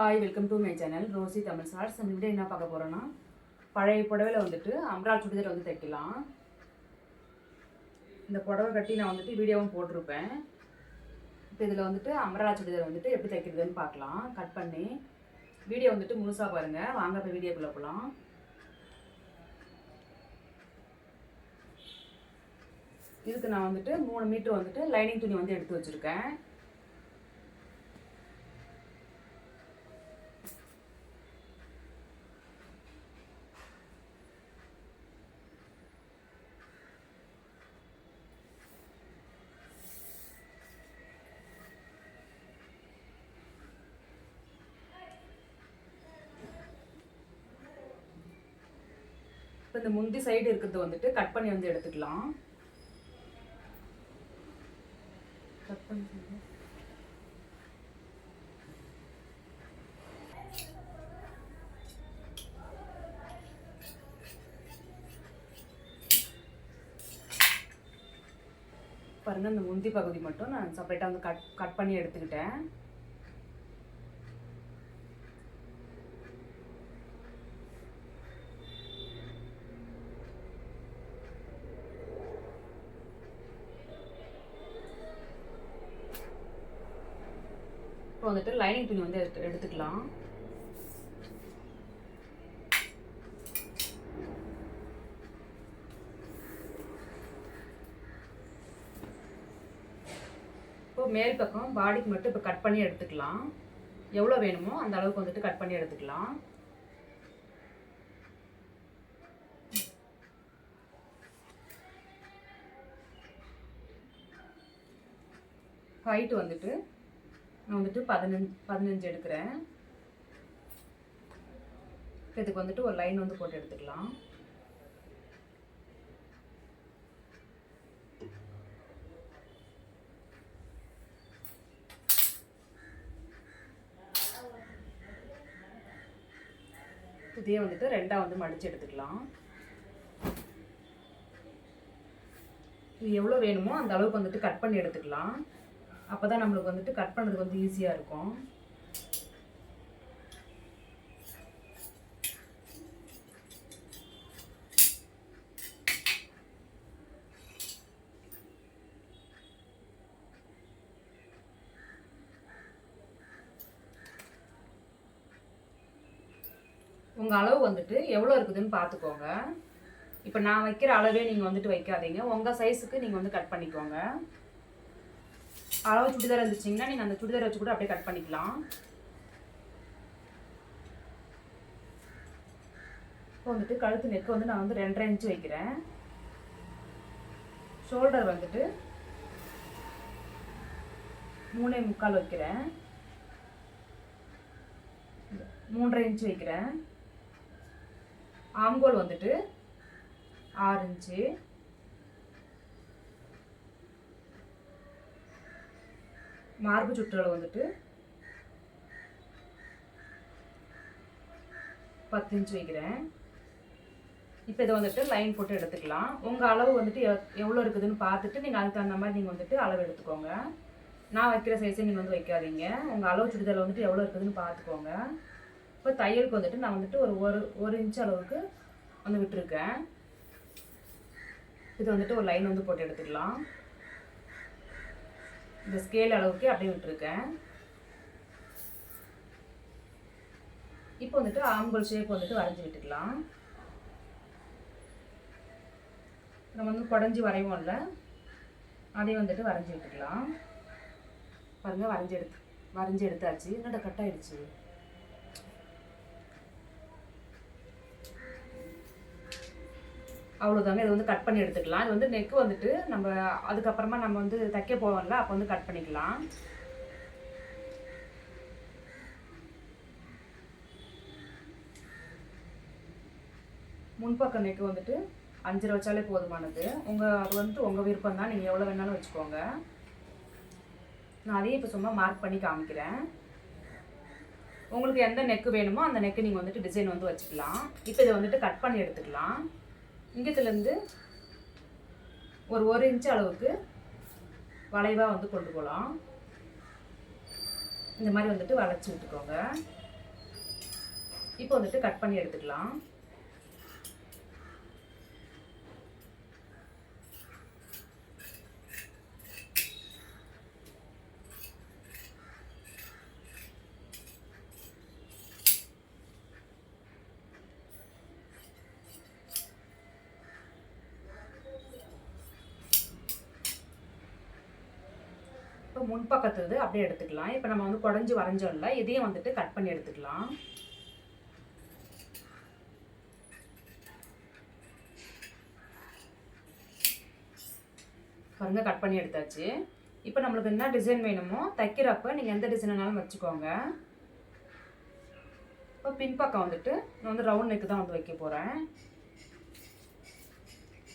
Hi welcome to my channel Rosie Tamil sir இந்த video என்ன பார்க்க போகிறோன்னா பழைய புடவையில் வந்துட்டு அம்ரால் சுடிதார் வந்து தைக்கலாம். இந்த புடவை கட்டி நான் வந்துட்டு வீடியோவும் போட்டிருப்பேன். இப்போ இதில் வந்துட்டு அம்ரால் சுடிதார் வந்துட்டு எப்படி தைக்கிறதுன்னு பார்க்கலாம். கட் பண்ணி வீடியோ வந்துட்டு முழுசாக பாருங்கள் வாங்க இப்போ வீடியோக்குள்ளே போகலாம். இதுக்கு நான் வந்துட்டு மூணு மீட்டர் வந்துட்டு லைனிங் துணி வந்து எடுத்து வச்சுருக்கேன். இப்போ இந்த முந்தி சைடு இருக்கிறது வந்துட்டு கட் பண்ணி வந்து எடுத்துக்கலாம். கட் பண்ணி பாருங்க இந்த முந்தி பகுதி மட்டும் நான் செப்பரேட்டாக வந்து கட் கட் பண்ணி எடுத்துக்கிட்டேன். வந்துட்டு லைனிங் துணி வந்து எடுத்துக்கலாம். இப்போ மேல் பக்கம் பாடிக்கு மட்டும் இப்போ கட் பண்ணி எடுத்துக்கலாம். எவ்வளோ வேணுமோ அந்த அளவுக்கு வந்துட்டு கட் பண்ணி எடுத்துக்கலாம். ஹைட் வந்துட்டு வந்துட்டு பதினஞ்சு பதினஞ்சு எடுக்கிறேன். இதுக்கு வந்துட்டு ஒரு லைன் வந்து போட்டு எடுத்துக்கலாம். இதே வந்துட்டு ரெண்டாக வந்து மடித்து எடுத்துக்கலாம். இது எவ்வளோ வேணுமோ அந்த அளவுக்கு வந்துட்டு கட் பண்ணி எடுத்துக்கலாம். அப்போ தான் நம்மளுக்கு வந்துட்டு கட் பண்ணுறதுக்கு வந்து ஈஸியாக இருக்கும். உங்கள் அளவு வந்துட்டு எவ்வளோ இருக்குதுன்னு பார்த்துக்கோங்க இப்போ நான் வைக்கிற அளவே நீங்கள் வந்துட்டு வைக்காதீங்க. உங்கள் சைஸுக்கு நீங்கள் வந்து கட் பண்ணிக்கோங்க. அளவு சுடிதார் இருந்துச்சிங்கன்னா நீங்கள் அந்த சுடிதார் வச்சு கூட அப்படியே கட் பண்ணிக்கலாம். இப்போ வந்துட்டு கழுத்து நெக்கு வந்து நான் வந்து ரெண்டரை இன்ச்சு வைக்கிறேன். ஷோல்டர் வந்துட்டு மூணே முக்கால் வைக்கிறேன். மூன்றரை இன்ச்சு வைக்கிறேன். ஆம்கோல் வந்துட்டு ஆறு இன்ச்சு மார்பு சுற்றளவு வந்துட்டு பத்து இன்ச் வைக்கிறேன். இப்போ இதை வந்துட்டு லைன் போட்டு எடுத்துக்கலாம். உங்கள் அளவு வந்துட்டு எவ் எவ்வளோ இருக்குதுன்னு பார்த்துட்டு நீங்கள் அதுக்கு தகுந்த மாதிரி நீங்கள் வந்துட்டு அளவு எடுத்துக்கோங்க. நான் வைக்கிற சைஸை நீங்கள் வந்து வைக்காதீங்க. உங்கள் அளவு சுடிதாரில் வந்துட்டு எவ்வளோ இருக்குதுன்னு பார்த்துக்கோங்க. இப்போ தையலுக்கு வந்துட்டு நான் வந்துட்டு ஒரு ஒரு ஒரு இன்ச் அளவுக்கு வந்து விட்டுருக்கேன். இது வந்துட்டு ஒரு லைன் வந்து போட்டு எடுத்துக்கலாம். இந்த ஸ்கேல் அளவுக்கு அப்படியே விட்டுருக்கேன். இப்போ வந்துட்டு ஆம்பல் ஷேப் வந்துட்டு வரைஞ்சி விட்டுக்கலாம். நம்ம வந்து குடஞ்சி வரைவோம்ல அதையும் வந்துட்டு வரைஞ்சி விட்டுக்கலாம். பாருங்க வரைஞ்சி எடுத்து வரைஞ்சி எடுத்தாச்சு. என்னடா கட் ஆயிடுச்சு? அவ்வளோதாங்க இது வந்து கட் பண்ணி எடுத்துக்கலாம். இது வந்து நெக்கு வந்துட்டு நம்ம அதுக்கப்புறமா நம்ம வந்து தைக்க போவோம்ல அப்போ வந்து கட் பண்ணிக்கலாம். முன்பக்க நெக்கு வந்துட்டு அஞ்சரை வச்சாலே போதுமானது. உங்கள் அது வந்துட்டு உங்கள் விருப்பம் தான். நீங்கள் எவ்வளோ வேணாலும் வச்சுக்கோங்க. நான் அதையும் இப்போ சும்மா மார்க் பண்ணி காமிக்கிறேன். உங்களுக்கு எந்த நெக்கு வேணுமோ அந்த நெக்கு நீங்கள் வந்துட்டு டிசைன் வந்து வச்சுக்கலாம். இப்போ இதை வந்துட்டு கட் பண்ணி எடுத்துக்கலாம். இங்கத்துலேருந்து ஒரு ஒரு இன்ச் அளவுக்கு வளைவாக வந்து கொண்டு போகலாம் இந்த மாதிரி வந்துட்டு வளைச்சி விட்டுக்கோங்க. இப்போ வந்துட்டு கட் பண்ணி எடுத்துக்கலாம். இப்போ முன்பக்கத்துது அப்படியே எடுத்துக்கலாம். இப்போ நம்ம வந்து குடஞ்சி வரைஞ்சோம்ல இதையும் வந்துட்டு கட் பண்ணி எடுத்துக்கலாம். பாருங்க கட் பண்ணி எடுத்தாச்சு. இப்போ நம்மளுக்கு என்ன டிசைன் வேணுமோ தைக்கிறப்ப நீங்கள் எந்த டிசைன் வேணாலும் வச்சுக்கோங்க. இப்போ பின்பக்கம் வந்துட்டு நான் வந்து ரவுண்ட் நெக்கு தான் வந்து வைக்க போகிறேன்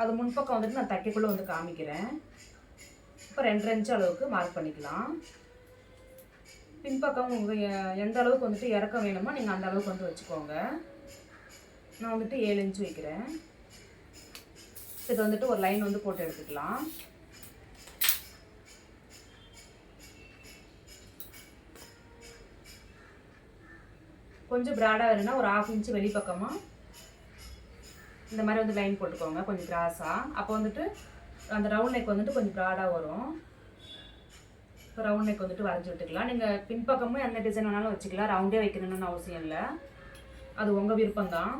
அது முன்பக்கம் வந்துட்டு நான் தைக்கக்குள்ளே வந்து காமிக்கிறேன். இப்போ ரெண்டரை இன்ச்சு அளவுக்கு மார்க் பண்ணிக்கலாம். பின்பக்கம் உங்கள் எந்த அளவுக்கு வந்துட்டு இறக்கம் வேணுமோ நீங்கள் அந்த அளவுக்கு வந்து வச்சுக்கோங்க. நான் வந்துட்டு ஏழு இன்ச்சு வைக்கிறேன். இது வந்துட்டு ஒரு லைன் வந்து போட்டு எடுத்துக்கலாம். கொஞ்சம் ப்ராடாக வேணும்னா ஒரு ஆஃப் இன்ச்சு வெளிப்பக்கமாக இந்த மாதிரி வந்து லைன் போட்டுக்கோங்க கொஞ்சம் கிராஸாக அப்போ வந்துட்டு அந்த ரவுண்ட் நெக் வந்துட்டு கொஞ்சம் ப்ராடாக வரும். இப்போ ரவுண்ட் நெக் வந்துட்டு வரைஞ்சி விட்டுக்கலாம். நீங்கள் பின்பக்கமும் எந்த டிசைன் வேணாலும் வச்சுக்கலாம். ரவுண்டே வைக்கணும்னு அவசியம் இல்லை. அது உங்கள் விருப்பம்தான்.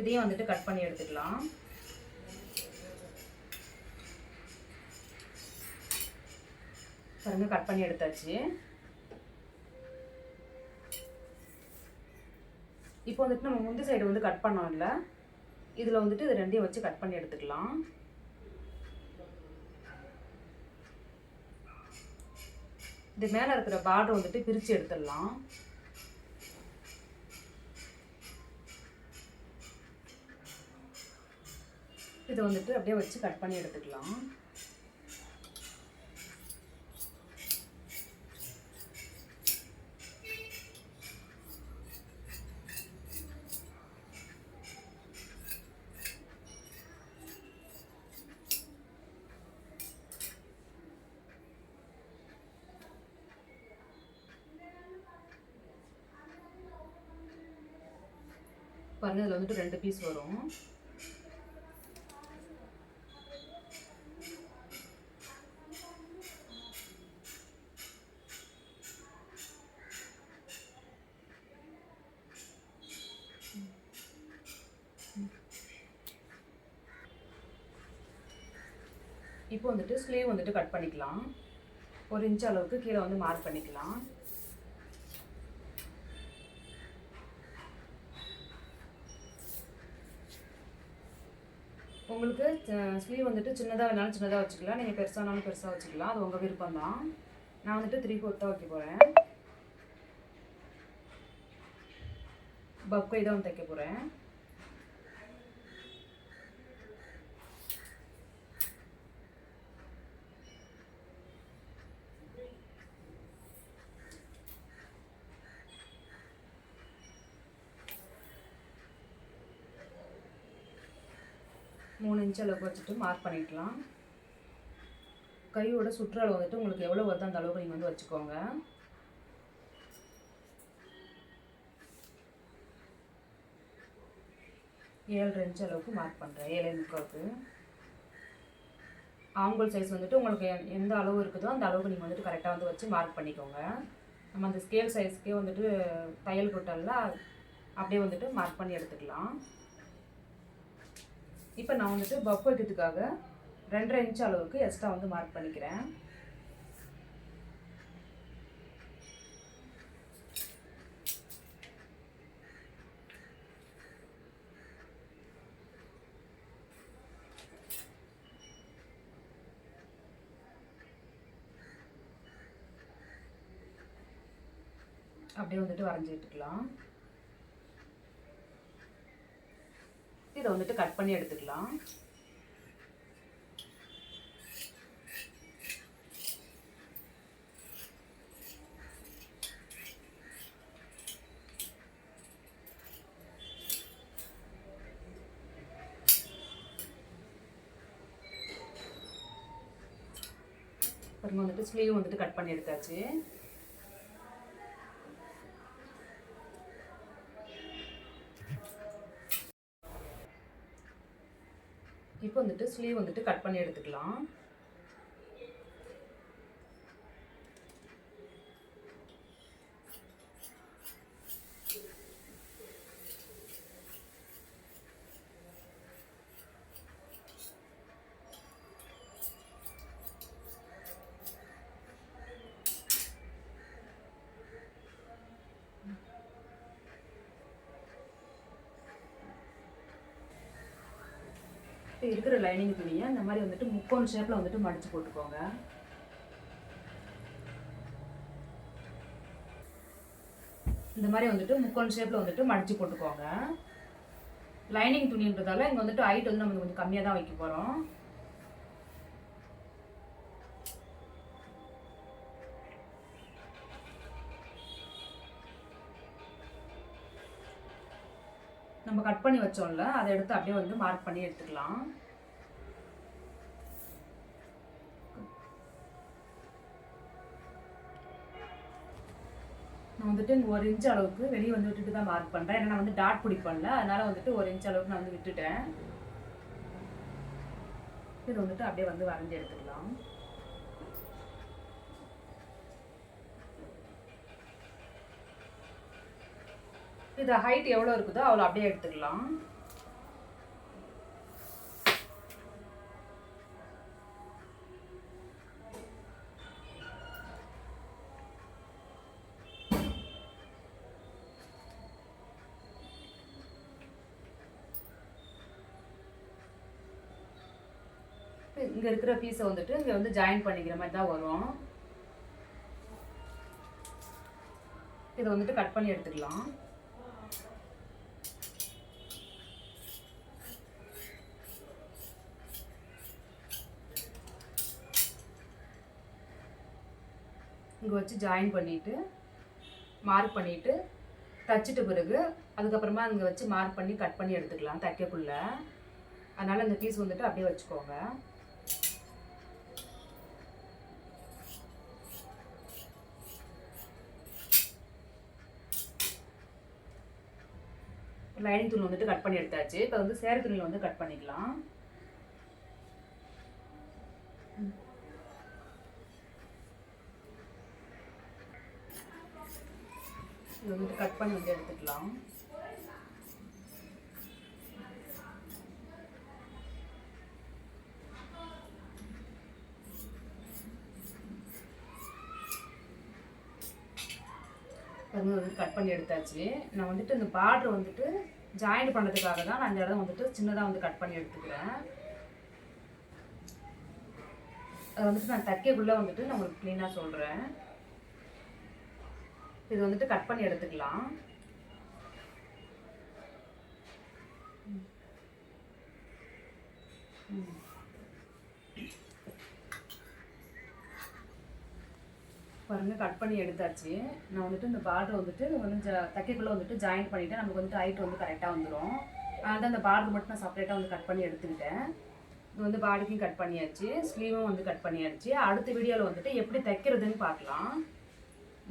இதையும் வந்துட்டு கட் பண்ணி எடுத்துக்கலாம். பாருங்க கட் பண்ணி எடுத்தாச்சு. இப்போ வந்துட்டு நம்ம முந்தி சைடு வந்து கட் பண்ணோம்ல. இதில் வந்துட்டு இது ரெண்டையும் வச்சு கட் பண்ணி எடுத்துக்கலாம். இது மேலே இருக்கிற பார்டர் வந்துட்டு பிரித்து எடுத்துடலாம். இதை வந்துட்டு அப்படியே வச்சு கட் பண்ணி எடுத்துக்கலாம். பாருங்கள் இதில் வந்துட்டு ரெண்டு பீஸ் வரும். இப்போ வந்துட்டு ஸ்லீவ் வந்துட்டு கட் பண்ணிக்கலாம். ஒரு இன்ச் அளவுக்கு கீழே வந்து மார்க் பண்ணிக்கலாம். உங்களுக்கு ஸ்லீவ் வந்துட்டு சின்னதாக வேணாலும் சின்னதாக வச்சுக்கலாம். நீங்கள் பெருசானாலும் பெருசாக வச்சுக்கலாம். அது உங்கள் விருப்பம் தான் நான் வந்துட்டு த்ரீ ஃபோர்த்தாக வைக்க போகிறேன் பப்கை தான் வந்து தைக்க போகிறேன் இன்ச்சளவுக்கு அளவுக்கு வச்சுட்டு மார்க் பண்ணிக்கலாம். கையோட சுற்றளவு வந்துட்டு உங்களுக்கு எவ்வளோ வருதோ அந்த அளவுக்கு நீங்கள் வந்து வச்சுக்கோங்க. ஏழு இன்ச் அளவுக்கு மார்க் பண்ணுறேன் ஏழு முக்காவுக்கு. ஆம்பல் சைஸ் வந்துட்டு உங்களுக்கு எந்த அளவு இருக்குதோ அந்த அளவுக்கு நீங்கள் வந்துட்டு கரெக்டாக வந்து வச்சு மார்க் பண்ணிக்கோங்க. நம்ம அந்த ஸ்கேல் சைஸ்க்கே வந்துட்டு தையல் கொட்டலில் அப்படியே வந்துட்டு மார்க் பண்ணி எடுத்துக்கலாம். இப்போ நான் வந்துட்டு பஃப் வைக்கிறதுக்காக ரெண்டரை இன்ச் அளவுக்கு எக்ஸ்ட்ரா வந்து மார்க் பண்ணிக்கிறேன். அப்படியே வந்துட்டு வரைஞ்சி விட்டுக்கலாம் இதை வந்துட்டு கட் பண்ணி எடுத்துக்கலாம். பாருங்க வந்துட்டு ஸ்லீவ் வந்துட்டு கட் பண்ணி எடுத்தாச்சு. இப்போ வந்துட்டு ஸ்லீவ் வந்துட்டு கட் பண்ணி எடுத்துக்கலாம். இருக்கிற லைனிங் துணியை இந்த மாதிரி வந்துட்டு முக்கோண ஷேப்பில் வந்துட்டு மடித்து போட்டுக்கோங்க. இந்த மாதிரி வந்துட்டு முக்கோன் ஷேப்பில் வந்துட்டு மடித்து போட்டுக்கோங்க. லைனிங் துணின்றதால இங்கே வந்துட்டு ஹைட் வந்து நம்ம கொஞ்சம் கம்மியாக தான் வைக்க போகிறோம் நம்ம கட் பண்ணி வச்சோம்ல அதை எடுத்து அப்படியே வந்து மார்க் பண்ணி எடுத்துக்கலாம். நான் வந்துட்டு ஒரு இன்ச் அளவுக்கு வெளியே வந்து விட்டுட்டு தான் மார்க் பண்ணுறேன் ஏன்னா நான் வந்து டாட் பிடிப்பேன்ல அதனால வந்துட்டு ஒரு இன்ச் அளவுக்கு நான் வந்து விட்டுட்டேன். இது வந்துட்டு அப்படியே வந்து வரைஞ்சி எடுத்துக்கலாம். இது ஹைட் எவ்வளோ இருக்குதோ அவ்வளோ அப்படியே எடுத்துக்கலாம். இங்கே இருக்கிற பீஸை வந்துட்டு இங்கே வந்து ஜாயின் பண்ணிக்கிற மாதிரி தான் வரும். இதை வந்துட்டு கட் பண்ணி எடுத்துக்கலாம். இங்கே வச்சு ஜாயின் பண்ணிவிட்டு மார்க் பண்ணிவிட்டு தச்சிட்ட பிறகு அதுக்கப்புறமா இங்கே வச்சு மார்க் பண்ணி கட் பண்ணி எடுத்துக்கலாம் தைக்கக்குள்ள. அதனால் இந்த பீஸ் வந்துட்டு அப்படியே வச்சுக்கோங்க. லைனிங் துணி வந்துட்டு கட் பண்ணி எடுத்தாச்சு. இப்போ வந்து சேர துணியில் வந்து கட் பண்ணிக்கலாம். இது வந்துட்டு கட் பண்ணி வந்து எடுத்துக்கலாம். அது வந்து கட் பண்ணி எடுத்தாச்சு. நான் வந்துட்டு இந்த பார்டர் வந்துட்டு ஜாயின் பண்ணுறதுக்காக தான் நான் இந்த இடம் வந்துட்டு சின்னதாக வந்து கட் பண்ணி எடுத்துக்கிறேன். அதை வந்துட்டு நான் தைக்கக்குள்ளே வந்துட்டு நான் உங்களுக்கு க்ளீனாக சொல்கிறேன் இது வந்துட்டு கட் பண்ணி எடுத்துக்கலாம். பாருங்கள் பாருங்க கட் பண்ணி எடுத்தாச்சு. நான் வந்துட்டு இந்த பார்டர் வந்துட்டு வந்து ஜ- தைக்கக்குள்ளே வந்துட்டு ஜாயின் பண்ணிட்டேன். நமக்கு வந்துட்டு ஹைட் வந்து கரெக்டாக வந்துடும் அதனால அந்த பார்டர் மட்டும் நான் செப்பரேட்டாக வந்து கட் பண்ணி எடுத்துக்கிட்டேன். இது வந்து பாடிக்கும் கட் பண்ணியாச்சு. ஸ்லீவும் வந்து கட் பண்ணியாச்சு. அடுத்த வீடியோவில் வந்துட்டு எப்படி தைக்கிறதுன்னு பார்க்கலாம்.